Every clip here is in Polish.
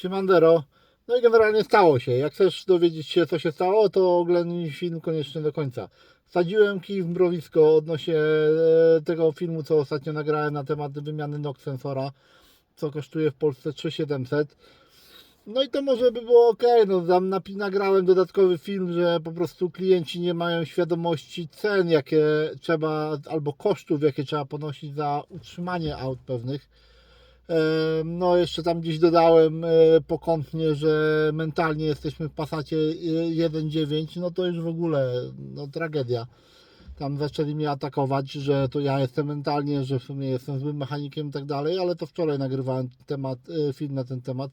Siemandero. No i generalnie stało się. Jak chcesz dowiedzieć się, co się stało, to oglądaj film koniecznie do końca. Wsadziłem kij w mrowisko odnośnie e, tego filmu, co ostatnio nagrałem na temat wymiany NOx sensora, co kosztuje w Polsce 3700. No i to może by było ok, no tam nagrałem dodatkowy film, że po prostu klienci nie mają świadomości cen, jakie trzeba, albo kosztów, jakie trzeba ponosić za utrzymanie aut pewnych. E, No, jeszcze tam gdzieś dodałem e, pokątnie, że mentalnie jesteśmy w Passacie e, 1.9, no to już w ogóle no, tragedia. Tam zaczęli mnie atakować, że to ja jestem mentalnie, że w sumie jestem złym mechanikiem i tak dalej, ale to wczoraj nagrywałem temat, e, film na ten temat,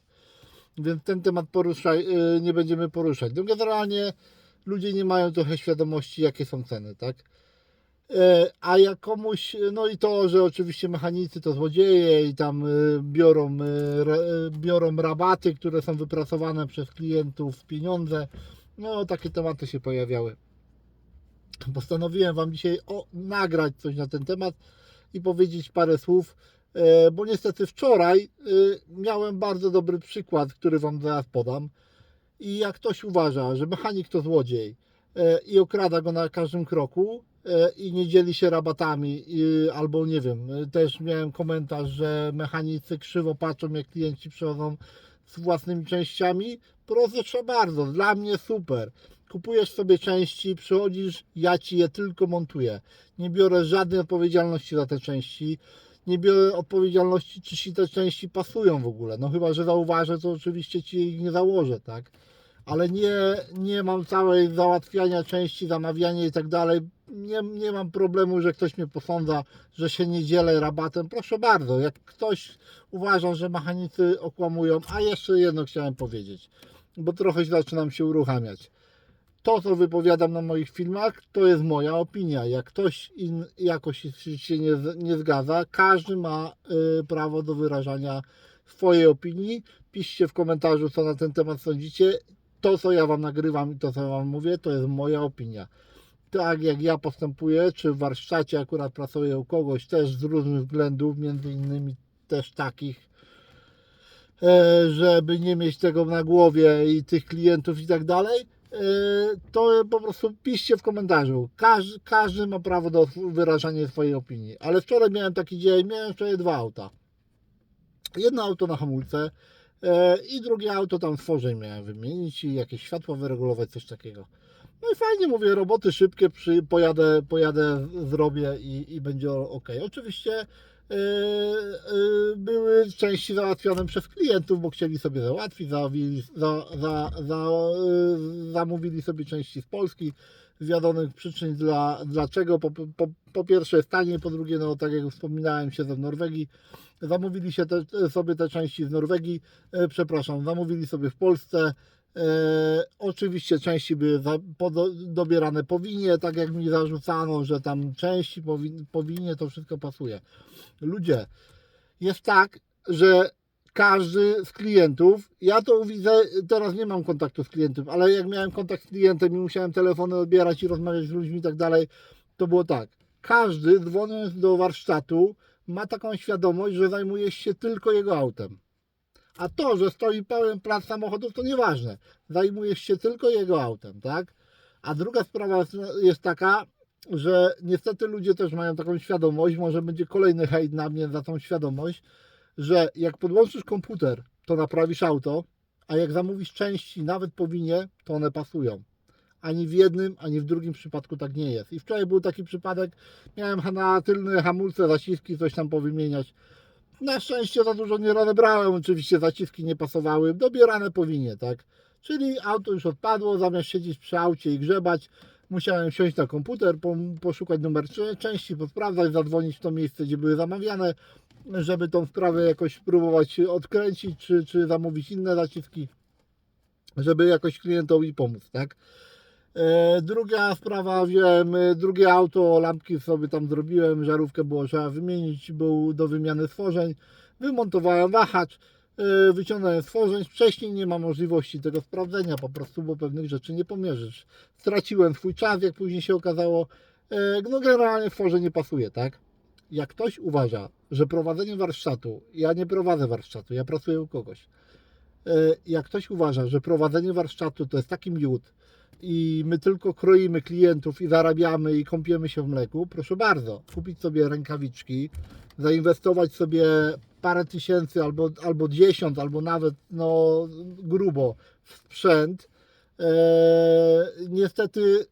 więc ten temat poruszaj, nie będziemy poruszać. No generalnie ludzie nie mają trochę świadomości, jakie są ceny, tak? E, A jak komuś, no i to, że oczywiście mechanicy to złodzieje i tam e, biorą, e, e, biorą rabaty, które są wypracowane przez klientów, pieniądze, no takie tematy się pojawiały. Postanowiłem Wam dzisiaj o, nagrać coś na ten temat i powiedzieć parę słów, e, bo niestety wczoraj e, miałem bardzo dobry przykład, który Wam zaraz podam. I jak ktoś uważa, że mechanik to złodziej e, i okrada go na każdym kroku e, i nie dzieli się rabatami, albo nie wiem, e, też miałem komentarz, że mechanicy krzywo patrzą, jak klienci przychodzą z własnymi częściami. Proszę bardzo, dla mnie super. Kupujesz sobie części, przychodzisz, ja ci je tylko montuję. Nie biorę żadnej odpowiedzialności za te części. Nie biorę odpowiedzialności, czy ci te części pasują w ogóle. No chyba, że zauważę, to oczywiście ci ich nie założę, tak? Ale nie, nie mam całej załatwiania części, zamawiania i tak dalej. Nie, nie mam problemu, że ktoś mnie posądza, że się nie dzielę rabatem. Proszę bardzo, jak ktoś uważa, że mechanicy okłamują, a jeszcze jedno chciałem powiedzieć, bo trochę zaczynam się uruchamiać. To, co wypowiadam na moich filmach, to jest moja opinia. Jak ktoś in, jakoś się nie, nie zgadza, każdy ma y, prawo do wyrażania swojej opinii. Piszcie w komentarzu, co na ten temat sądzicie to, co ja Wam nagrywam i to, co Wam mówię, to jest moja opinia. Tak jak ja postępuję, czy w warsztacie akurat pracuję u kogoś też z różnych względów, między innymi też takich, e, żeby nie mieć tego na głowie i tych klientów i tak dalej, e, to po prostu piszcie w komentarzu. Każdy, każdy ma prawo do wyrażania swojej opinii. Ale wczoraj miałem taki dzień, miałem wczoraj dwa auta. Jedno auto na hamulce, I drugie auto tam stworzeń miałem wymienić i jakieś światła wyregulować, coś takiego. No i fajnie mówię, roboty szybkie, przy, pojadę, pojadę, zrobię i, i będzie ok. Oczywiście e, e, były części załatwione przez klientów, bo chcieli sobie załatwić, za, za, za, e, zamówili sobie części z Polski z wiadomych przyczyn, dla, dlaczego. Po, po, po pierwsze jest taniej, po drugie, no tak jak wspominałem, siedzę w Norwegii, zamówili się te, sobie te części z Norwegii, e, przepraszam, zamówili sobie w Polsce. E, oczywiście części były dobierane po winie, tak jak mi zarzucano, że tam części po, win- po winie to wszystko pasuje. Ludzie, jest tak, że każdy z klientów, ja to widzę, teraz nie mam kontaktu z klientem, ale jak miałem kontakt z klientem i musiałem telefony odbierać i rozmawiać z ludźmi i tak dalej, to było tak. Każdy dzwoniąc do warsztatu ma taką świadomość, że zajmujesz się tylko jego autem. A to, że stoi pełen plac samochodów, to nieważne. Zajmujesz się tylko jego autem, tak? A druga sprawa jest, taka, że niestety ludzie też mają taką świadomość, może będzie kolejny hejt na mnie za tą świadomość, że jak podłączysz komputer, to naprawisz auto, a jak zamówisz części, nawet po winie, to one pasują. Ani w jednym, ani w drugim przypadku tak nie jest. I wczoraj był taki przypadek, miałem na tylne hamulce, zaciski, coś tam powymieniać. Na szczęście za dużo nie rozebrałem, oczywiście zaciski nie pasowały, dobierane powinie, tak. Czyli auto już odpadło, zamiast siedzieć przy aucie i grzebać, musiałem wsiąść na komputer, po- poszukać numer części, posprawdzać, zadzwonić w to miejsce, gdzie były zamawiane, żeby tą sprawę jakoś spróbować odkręcić, czy, czy zamówić inne zaciski, żeby jakoś klientowi pomóc, tak. E, Druga sprawa, wziąłem e, drugie auto, lampki sobie tam zrobiłem, żarówkę było trzeba wymienić, był do wymiany stworzeń, wymontowałem wahacz, e, wyciągnąłem stworzeń, wcześniej nie ma możliwości tego sprawdzenia po prostu, bo pewnych rzeczy nie pomierzysz. Straciłem swój czas, jak później się okazało, no generalnie stworzeń nie pasuje, tak? Jak ktoś uważa, że prowadzenie warsztatu, ja nie prowadzę warsztatu, ja pracuję u kogoś, jak ktoś uważa, że prowadzenie warsztatu to jest taki miód i my tylko kroimy klientów i zarabiamy i kąpiemy się w mleku, proszę bardzo, kupić sobie rękawiczki, zainwestować sobie parę tysięcy albo, albo dziesiąt, albo nawet no, grubo w sprzęt. Eee, niestety,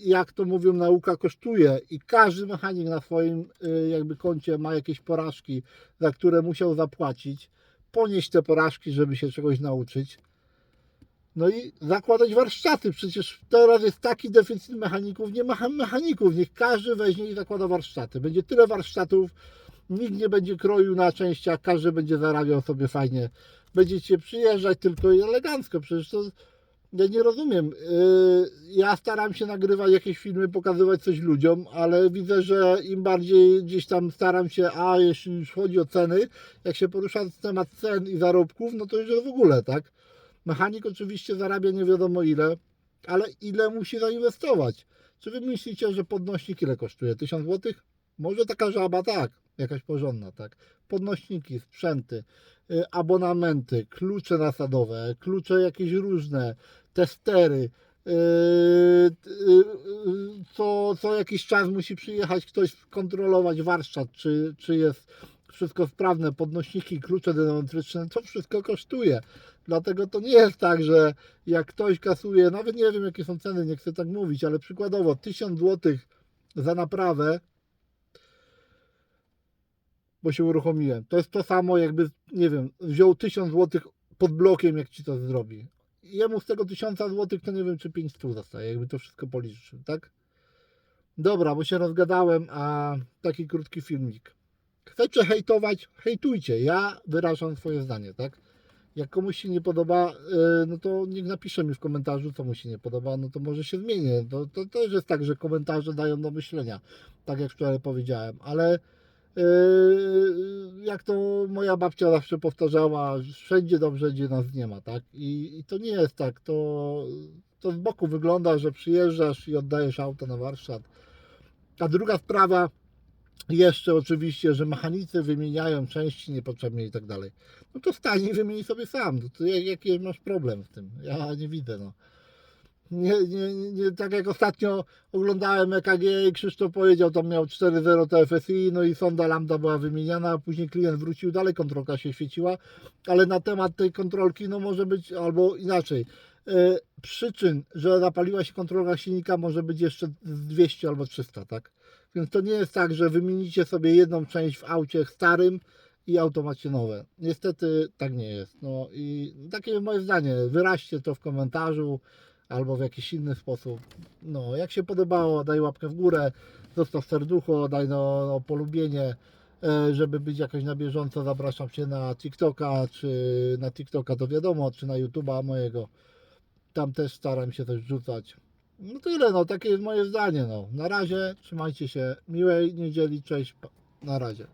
jak to mówią, nauka kosztuje i każdy mechanik na swoim y, jakby koncie ma jakieś porażki, za które musiał zapłacić, ponieść te porażki, żeby się czegoś nauczyć. No i zakładać warsztaty. Przecież teraz jest taki deficyt mechaników, nie ma mechaników. Niech każdy weźmie i zakłada warsztaty. Będzie tyle warsztatów, nikt nie będzie kroił na częściach, każdy będzie zarabiał sobie fajnie. Będziecie przyjeżdżać tylko i elegancko. Przecież to ja nie rozumiem. Yy, Ja staram się nagrywać jakieś filmy, pokazywać coś ludziom, ale widzę, że im bardziej gdzieś tam staram się, a jeśli już chodzi o ceny, jak się porusza temat cen i zarobków, no to już w ogóle, tak? Mechanik oczywiście zarabia nie wiadomo ile, ale ile musi zainwestować? Czy wy myślicie, że podnośnik ile kosztuje? 1000 zł? Może taka żaba, tak, jakaś porządna, tak. Podnośniki, sprzęty, y, abonamenty, klucze nasadowe, klucze jakieś różne, testery. y, y, Co, co jakiś czas musi przyjechać ktoś kontrolować warsztat, czy, czy jest wszystko sprawne, podnośniki, klucze dynamometryczne, to wszystko kosztuje. Dlatego to nie jest tak, że jak ktoś kasuje, nawet nie wiem jakie są ceny, nie chcę tak mówić, ale przykładowo 1000 zł za naprawę, bo się uruchomiłem. To jest to samo jakby, nie wiem, wziął 1000 zł pod blokiem, jak ci to zrobi. Jemu z tego 1000 zł to nie wiem, czy 500 zostaje, jakby to wszystko policzył, tak? Dobra, bo się rozgadałem, a taki krótki filmik. Chcecie hejtować? Hejtujcie. Ja wyrażam swoje zdanie, tak? Jak komuś się nie podoba, yy, no to niech napisze mi w komentarzu, co mu się nie podoba, no to może się zmienię. To, to też jest tak, że komentarze dają do myślenia, tak jak wczoraj powiedziałem, ale yy, jak to moja babcia zawsze powtarzała, wszędzie dobrze, gdzie nas nie ma, tak? I, i to nie jest tak, to, to z boku wygląda, że przyjeżdżasz i oddajesz auto na warsztat. A druga sprawa, jeszcze oczywiście, że mechanicy wymieniają części niepotrzebnie i tak dalej. No to stań i wymień sobie sam. No to jak- jaki masz problem w tym? Ja nie widzę, no. Nie, nie, nie, tak jak ostatnio oglądałem EKG i Krzysztof powiedział, tam miał 4.0 TFSI, no i sonda lambda była wymieniana, a później klient wrócił, dalej kontrolka się świeciła, ale na temat tej kontrolki, no może być, albo inaczej, e, przyczyn, że zapaliła się kontrolka silnika może być jeszcze z 200 albo 300, tak? Więc to nie jest tak, że wymienicie sobie jedną część w aucie starym i auto macie nowe. Niestety tak nie jest. No i takie moje zdanie. Wyraźcie to w komentarzu albo w jakiś inny sposób. No, jak się podobało, daj łapkę w górę, zostaw serducho, daj no, no polubienie, e, żeby być jakoś na bieżąco. Zapraszam Cię na TikToka, czy na TikToka to wiadomo, czy na YouTube'a mojego. Tam też staram się coś wrzucać. No tyle, no takie jest moje zdanie. No. Na razie, trzymajcie się. Miłej niedzieli, cześć. Na razie.